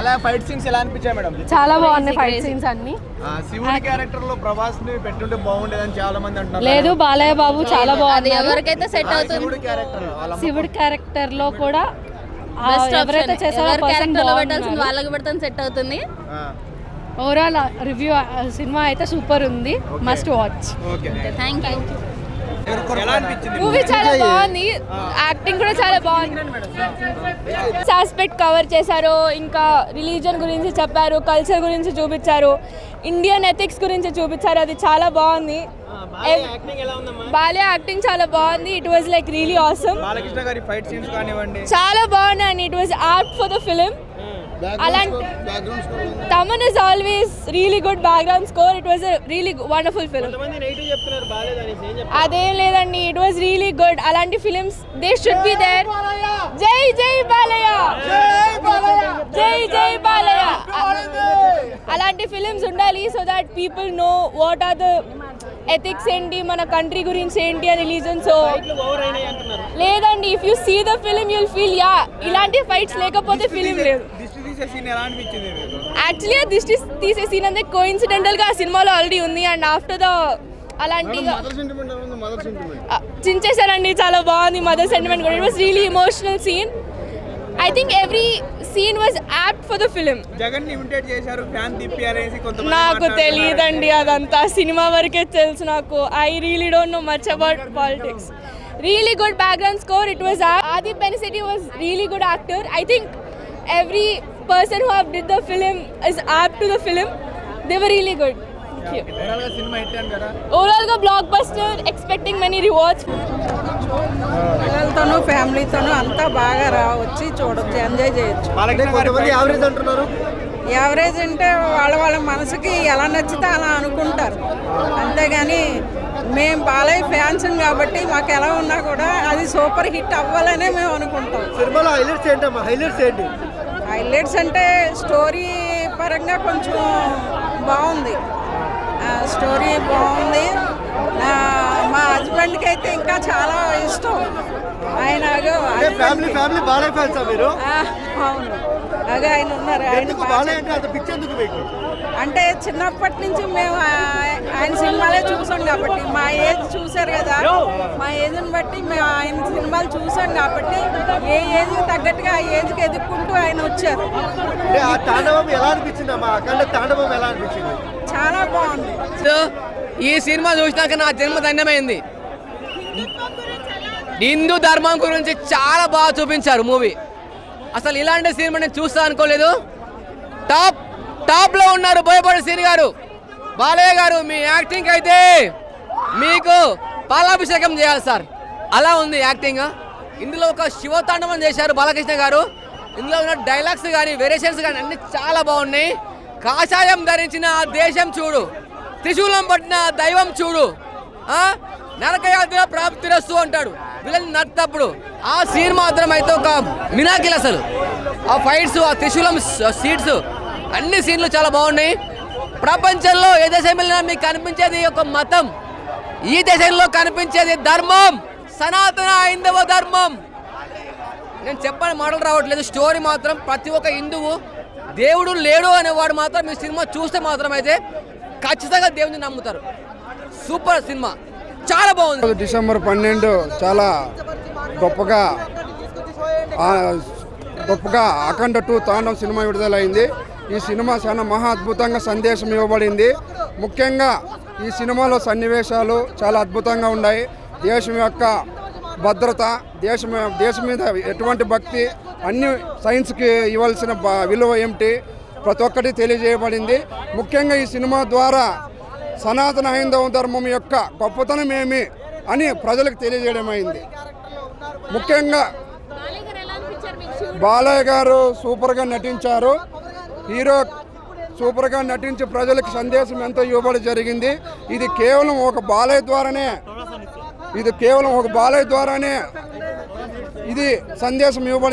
అలా fight scenes ఎలా అనిపించాయి మేడం? చాలా బాగున్నాయి ఫైట్ సీన్స్ అన్ని. శివుడి క్యారెక్టర్లో ప్రభాస్ని పెట్టుంటే బాగుండేదని చాలా మంది అంటున్నారు. లేదు బాలయ్య బాబు చాలా బాగుంది ఎవరికైతే సెట్ అవుతుంది? శివుడి క్యారెక్టర్ వాళ్ళ శివుడి క్యారెక్టర్లో కూడా ఎవరైతే ఎవరి క్యారెక్టర్లో పెట్టాల్సింది వాళ్ళకి పెడితే సెట్ అవుతుంది. ఆ, ఓవరాల్ రివ్యూ సినిమా అయితే సూపర్ ఉంది. Must watch okay thank you movie చాలా బాగుంది. యాక్టింగ్ కూడా చాలా బాగుంది. ఆస్పెక్ట్ కవర్ చేశారు ఇంకా రిలీజన్ గురించి చెప్పారు కల్చర్ గురించి చూపించారు ఇండియన్ ఎథిక్స్ గురించి చూపించారు అది చాలా బాగుంది. బాలే యాక్టింగ్ చాలా బాగుంది. It was like really awesome Balakrishna గారి ఫైట్ సీన్స్ కానివ్వండి. చాలా బాగున్నాయి and it was art for the film అలాంటి Thaman is always really good background score it was really wonderful film అదేం లేదండి. ఇట్ వాజ్ రియలీ గుడ్ అలాంటి films they should be there జై జై బాలయ్య! జై జై బాలయ్య! అలాంటి ఫిలిమ్స్ ఉండాలి so that people know what are the ethics ఏంటి? మన కంట్రీ గురించి ఏంటి? అని రిలీజన్ సో లేదండి if you see the film you'll feel ya ఇలాంటి ఫైట్స్ లేకపోతే ఫిలిం లేదు. యాక్చువల్లీ దిష్టి తీసే సీన్ అంతే కోఇన్సిడెంటల్గా ఆ సినిమాలో ఆల్రెడీ ఉంది అండ్ ఆఫ్టర్ ద అలాంటి చించేశారండి చాలా బాగుంది మదర్ సెంటిమెంట్ కూడా. It was really emotional scene I think every scene was apt for the film Jagan imitate చేశారు ఫ్యాన్ తిప్పి అనేసి కొంతమంది నాకు. తెలియదండి అదంతా. సినిమా వరకే తెలుసు నాకు. I really don't know much about politics really good background score it was Aadhi Pinisetty was really good actor I think every person who have did the film is apt to the film they were really good ఓవరాల్గా blockbuster expecting many rewards పిల్లలతోనూ ఫ్యామిలీతోనూ అంతా బాగా రా వచ్చి చూడొచ్చు enjoy చేయొచ్చు. Average అంటున్నారు. యావరేజ్ అంటే వాళ్ళ వాళ్ళ మనసుకి ఎలా నచ్చితే అలా అనుకుంటారు. అంతేగాని మేము బాలయ్య ఫ్యాన్స్ కాబట్టి మాకు ఎలా ఉన్నా కూడా అది సూపర్ హిట్ అవ్వాలనే మేము అనుకుంటాం. సినిమాలో హైలైట్స్ ఏంటమ్మా? హైలైట్స్ ఏంటి? హైలైట్స్ అంటే స్టోరీ పరంగా కొంచెం బాగుంది. స్టోరీ బాగుంది. మా హస్బెండ్కి అయితే ఇంకా చాలా ఇష్టం. ఆయన అగో ఫ్యామిలీ ఫ్యామిలీ బాలయ్య ఫ్యాన్సా మీరు? అవును. అదే ఆయన ఉన్నారు ఆయన బాలయ్య అంటే అంత పిచ్చి ఎందుకు మీకు? అంటే చిన్నప్పటి నుంచి మేము ఆయన సినిమాలే చూసాం కాబట్టి మా ఏజ్ చూసారు కదా మా ఏజ్ని బట్టి మేము ఆయన సినిమాలు చూసాం కాబట్టి ఏ ఏజ్కి తగ్గట్టుగా ఆ ఏజ్కి ఎదుర్కొంటూ ఆయన వచ్చారు. ఆ తాండవం ఎలా అనిపించింది అమ్మా? తాండవం ఎలా అనిపించింది? చాలా బాగుంది. ఈ సినిమా చూసినాక నా జన్మ ధన్యమైంది. హిందూ ధర్మం గురించి చాలా బాగా చూపించారు మూవీ. అసలు ఇలాంటి సినిమా నేను చూస్తా అనుకోలేదు. టాప్ టాప్లో ఉన్నారు భయపడే సీని గారు. బాలయ్య గారు మీ యాక్టింగ్ అయితే మీకు పాలాభిషేకం చేయాలి సార్. అలా ఉంది యాక్టింగ్ ఇందులో ఒక శివతాండవం చేశారు బాలకృష్ణ గారు. ఇందులో ఉన్న డైలాగ్స్ కానీ వేరియేషన్స్ కానీ అన్ని చాలా బాగున్నాయి. కాషాయం ధరించిన ఆ దేశం చూడు. త్రిశూలం పట్టిన దైవం చూడు. నరకయాత్ర ప్రాప్తి ప్రాప్తిరస్తు అంటాడు. వీళ్ళని నట్టప్పుడు ఆ సీన్ మాత్రం అయితే ఒక మినాకిల్ అసలు. ఆ ఫైట్స్ ఆ త్రిశూలం సీట్స్ అన్ని సీన్లు చాలా బాగున్నాయి. ప్రపంచంలో ఏ దేశం వెళ్ళినా మీకు కనిపించేది ఒక మతం. ఈ దేశంలో కనిపించేది ధర్మం. సనాతన హైందవ ధర్మం. నేను చెప్పని మాటలు రావట్లేదు. స్టోరీ మాత్రం ప్రతి ఒక్క హిందువు దేవుడు లేడు అనేవాడు మాత్రం ఈ సినిమా చూస్తే మాత్రం అయితే ఖచ్చితంగా దేవుని నమ్ముతారు. Super cinema. చాలా బాగుంది. డిసెంబర్ పన్నెండు చాలా గొప్పగా గొప్పగా అఖండ టూ తాండవ సినిమా విడుదలైంది. ఈ సినిమా చాలా మహా అద్భుతంగా సందేశం ఇవ్వబడింది. ముఖ్యంగా ఈ సినిమాలో సన్నివేశాలు చాలా అద్భుతంగా ఉన్నాయి. దేశం యొక్క భద్రత దేశం దేశం మీద ఎటువంటి భక్తి అన్ని సైన్స్కి ఇవ్వాల్సిన విలువ ఏమిటి? ప్రతి ఒక్కటి తెలియజేయబడింది. ముఖ్యంగా ఈ సినిమా ద్వారా సనాతన హైందవ ధర్మం యొక్క గొప్పతనం ఏమి అని ప్రజలకు తెలియజేయడం అయింది ముఖ్యంగా బాలయ్య గారు సూపర్గా నటించారు. హీరో సూపర్గా నటించి ప్రజలకు సందేశం ఎంతో ఇవ్వబడి జరిగింది ఇది కేవలం ఒక బాలయ్య ద్వారానే ఇది కేవలం ఒక బాలయ్య ద్వారానే ఇది సందేశం ఇవ్వబడి